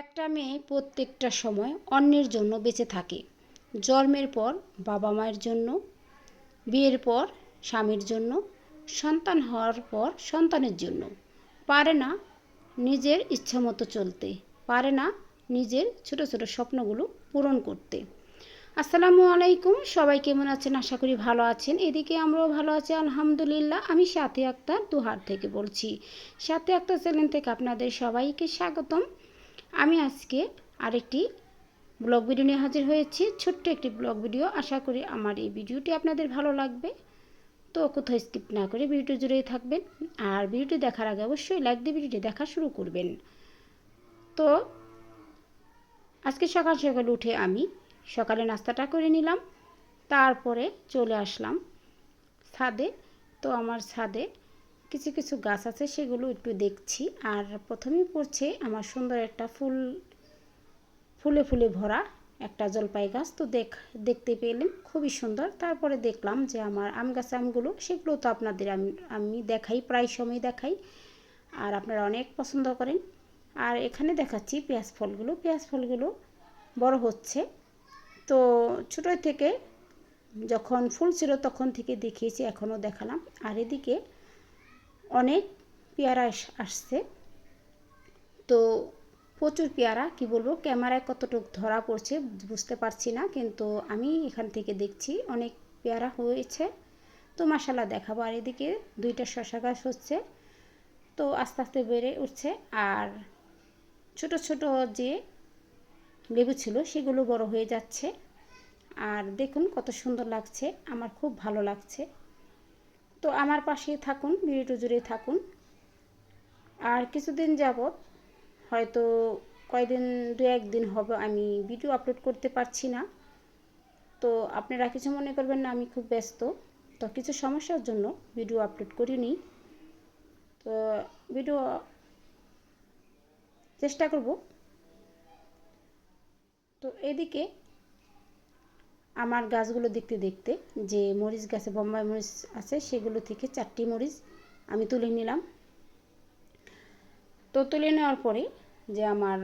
একটা মেয়ে প্রত্যেকটা সময় অন্যের জন্য বেঁচে থাকে। জন্মের পর বাবা মায়ের জন্য, বিয়ের পর স্বামীর জন্য, সন্তান হওয়ার পর সন্তানের জন্য। পারে না নিজের ইচ্ছা মতো চলতে, পারে না নিজের ছোট ছোট স্বপ্নগুলো পূরণ করতে। আসসালামু আলাইকুম, সবাই কেমন আছেন? আশা করি ভালো আছেন। এদিকে আমরাও ভালো আছি, আলহামদুলিল্লাহ। আমি সাথে আক্তার দুহার থেকে বলছি। সাথে আক্তার চ্যানেল থেকে আপনাদের সবাইকে স্বাগতম। আমি আজকে আরেকটি ব্লগ ভিডিও নিয়ে হাজির হয়েছি। ছোট্ট একটি ব্লগ ভিডিও। আশা করি আমার এই ভিডিওটি আপনাদের ভালো লাগবে। তো কোথাও স্কিপ না করে ভিডিওটি জুড়েই থাকবেন। আর ভিডিওটি দেখার আগে অবশ্যই লাইক দিয়ে ভিডিওটি দেখা শুরু করবেন। তো আজকে সকাল সকাল উঠে আমি সকালে নাস্তাটা করে নিলাম। তারপরে চলে আসলাম ছাদে। তো আমার ছাদে কিছু কিছু গাছ আছে, সেগুলো একটু দেখছি। আর প্রথমেই পড়ছে আমার সুন্দর একটা ফুল, ফুলে ফুলে ভরা একটা জলপাই গাছ। তো দেখ, দেখতে পেলেন, খুবই সুন্দর। তারপরে দেখলাম যে আমার আম গাছ আমগুলো, সেগুলো তো আপনাদের আমি আমি দেখাই, প্রায় সময় দেখাই। আর আপনারা অনেক পছন্দ করেন। আর এখানে দেখাচ্ছি পেঁয়াজ ফলগুলো। পেঁয়াজ ফলগুলো বড় হচ্ছে। তো ছোটো থেকে যখন ফুল ছিল তখন থেকে দেখিয়েছি, এখনও দেখালাম। আর এদিকে অনেক পেয়ারা আসছে। তো প্রচুর পেয়ারা, কি বলব, ক্যামেরায় কতটুকু ধরা পড়ছে বুঝতে পারছি না, কিন্তু আমি এখান থেকে দেখছি অনেক পেয়ারা হয়েছে। তো মাসালা দেখাবো আর এদিকে দুইটা শশা গাছ হচ্ছে। তো আস্তে আস্তে বেড়ে উঠছে আর ছোট ছোট যে লেবু ছিল সেগুলো বড় হয়ে যাচ্ছে। আর দেখুন কত সুন্দর লাগছে, আমার খুব ভালো লাগছে। তো আমার পাশেই থাকুন ভিডিওটা জুড়ে থাকুন। আর কিছুদিন যাবৎ, হয়তো কয়দিন, দু একদিন হবে আমি ভিডিও আপলোড করতে পারছি না। তো আপনারা কিছু মনে করবেন না, আমি খুব ব্যস্ত। তো কিছু সমস্যার জন্য ভিডিও আপলোড করিনি। তো ভিডিও চেষ্টা করব। তো এদিকে আমার গাছগুলো দেখতে দেখতে যে মরিচ গাছে, বোম্বাই মরিচ আছে, সেগুলো থেকে চারটি মরিচ আমি তুলে নিলাম। তো তুলে নেওয়ার পরে যে আমার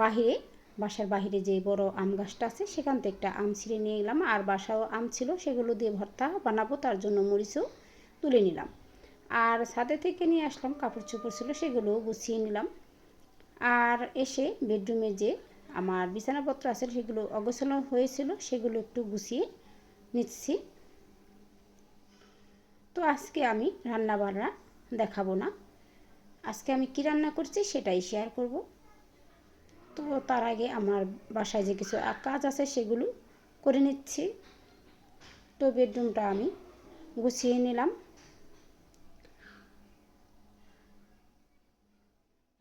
বাহিরে, বাসার বাহিরে যে বড় আম গাছটা আছে, সেখান থেকে একটা আম ছিঁড়ে নিয়ে গেলাম আর বাসাও আম ছিল, সেগুলো দিয়ে ভর্তা বানাবো, তার জন্য মরিচও তুলে নিলাম। আর ছাদে থেকে নিয়ে আসলাম, কাপড় চোপড় ছিল, সেগুলোও গুছিয়ে নিলাম। আর এসে বেডরুমে যে আমার বিছানাপত্র আছে, সেগুলো অগোছানো হয়েছিল, সেগুলো একটু গুছিয়ে নিচ্ছি। তো আজকে আমি রান্না বান্না দেখাবো না। আজকে আমি কি রান্না করছি সেটাই শেয়ার করব। তো তার আগে আমার বাসায় যে কিছু কাজ আছে সেগুলো করে নিচ্ছি। তো বেডরুমটা আমি গুছিয়ে নিলাম।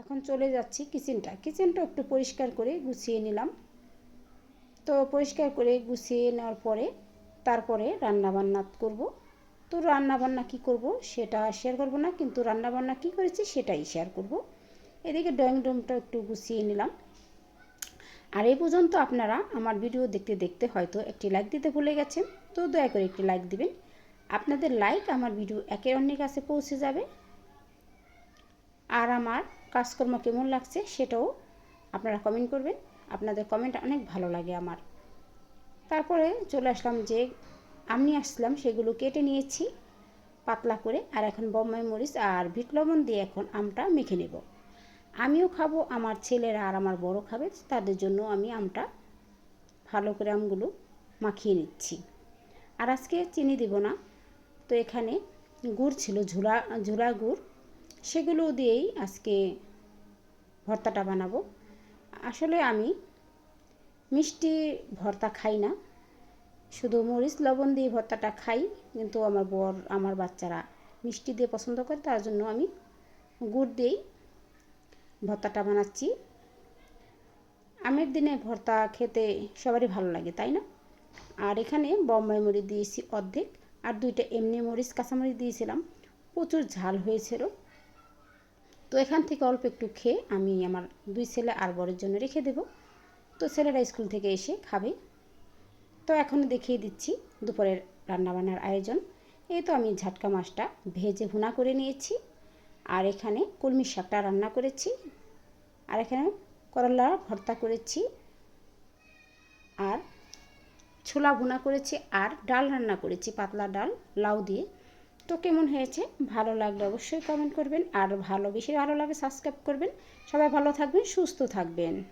এখন চলে যাচ্ছি কিচেনটা। কিচেনটা একটু পরিষ্কার করে গুছিয়ে নিলাম। তো পরিষ্কার করে গুছিয়ে নেওয়ার পরে তারপরে রান্না বান্না করব। তো রান্না বান্না কী করব সেটা শেয়ার করব না, কিন্তু রান্না বান্না কী করেছি সেটাই শেয়ার করব। এদিকে ড্রয়িং রুমটা একটু গুছিয়ে নিলাম। আর এই পর্যন্ত আপনারা আমার ভিডিও দেখতে দেখতে হয়তো একটি লাইক দিতে ভুলে গেছেন। তো দয়া করে একটি লাইক দিবেন। আপনাদের লাইক আমার ভিডিও একের অন্যের কাছে পৌঁছে যাবে। আর আমার কাজকর্ম কেমন লাগছে সেটাও আপনারা কমেন্ট করবেন। আপনাদের কমেন্ট অনেক ভালো লাগে আমার। তারপরে চলে আসলাম যে আমি আসলাম সেগুলো কেটে নিয়েছি পাতলা করে, আর এখন বম্বাই মরিচ আর বিট লবণ দিয়ে এখন আমটা মেখে নেব। আমিও খাব, আমার ছেলেরা আর আমার বড় খাবে, তাদের জন্য আমি আমটা ভালো করে আমগুলো মাখিয়ে নিচ্ছি। আর আজকে চিনি দেব না, তো এখানে গুড় ছিল, ঝুলা ঝুলা গুড়। সেগুলো দিয়েই আজকে ভর্তাটা বানাবো। আসলে আমি মিষ্টি ভর্তা খাই না, শুধু মরিচ, লবণ দিয়ে ভর্তাটা খাই, কিন্তু আমার বর, আমার বাচ্চারা মিষ্টি দিয়ে পছন্দ করে, তার জন্য আমি গুড় দিয়েই ভর্তাটা বানাচ্ছি। আমের দিনে ভর্তা খেতে সবারই ভালো লাগে, তাই না? আর এখানে বম্বাই মরিচ দিয়েছি অর্ধেক, আর দুইটা এমনি মরিচ, কাঁচামরিচ দিয়েছিলাম। প্রচুর ঝাল হয়েছিল। তো এখান থেকে অল্প একটু খেয়ে আমি আমার দুই ছেলে আর বরের জন্য রেখে দেব। তো ছেলেরা স্কুল থেকে এসে খাবে। তো এখন দেখিয়ে দিচ্ছি দুপুরের রান্নাবান্নার আয়োজন। এই তো আমি ঝাটকা মাছটা ভেজে ভুনা করে নিয়েছি। আর এখানে কলমি শাকটা রান্না করেছি। আর এখানে করলা ভর্তা করেছি। আর ছোলা ভুনা করেছি। আর ডাল রান্না করেছি, পাতলা ডাল, লাউ দিয়ে। তো কেমন হয়েছে? ভালো লাগলে অবশ্যই কমেন্ট করবেন। আর ভালো বেশি ভালো লাগে সাবস্ক্রাইব করবেন। সবাই ভালো থাকবেন, সুস্থ থাকবেন।